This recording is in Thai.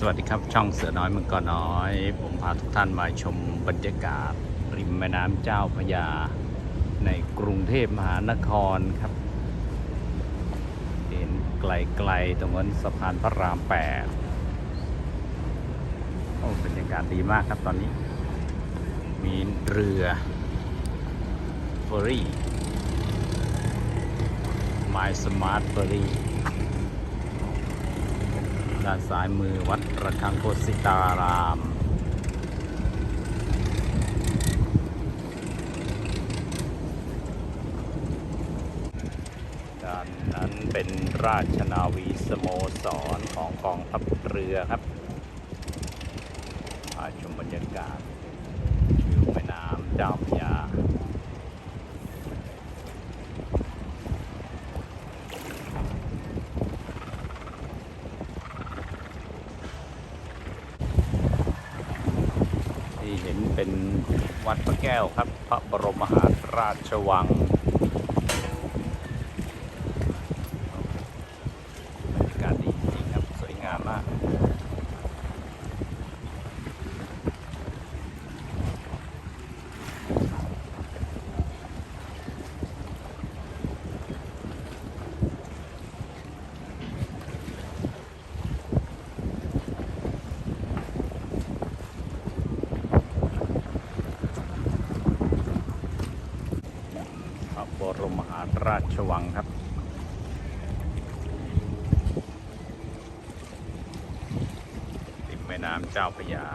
สวัสดีครับช่องเสือน้อยเมืองก่อน้อย ผมพาทุกท่านมาชมบรรยากาศ ริมแม่น้ำเจ้าพระยา ในกรุงเทพมหานครครับ เห็นไกลๆตรงนั้นสะพานพระรามแปดโอ้บรรยากาศดีมากครับตอนนี้ มีเรือเฟอร์รี่ My Smart Ferry ด้านซ้ายมือวัดระฆังโคสิตาราม ด้านนั้นเป็นราชนาวีสโมสรของกองทัพเรือครับมาชมบรรยากาศวิวแม่น้ำเจ้าพระยา ที่ เห็นเป็นวัดพระแก้วครับ พระบรมมหาราชวังบรรยากาศดีจริงๆครับ สวยงามมาก พ ระบรมมหาราชวังครับริมแม่น้ำเจ้าพระยา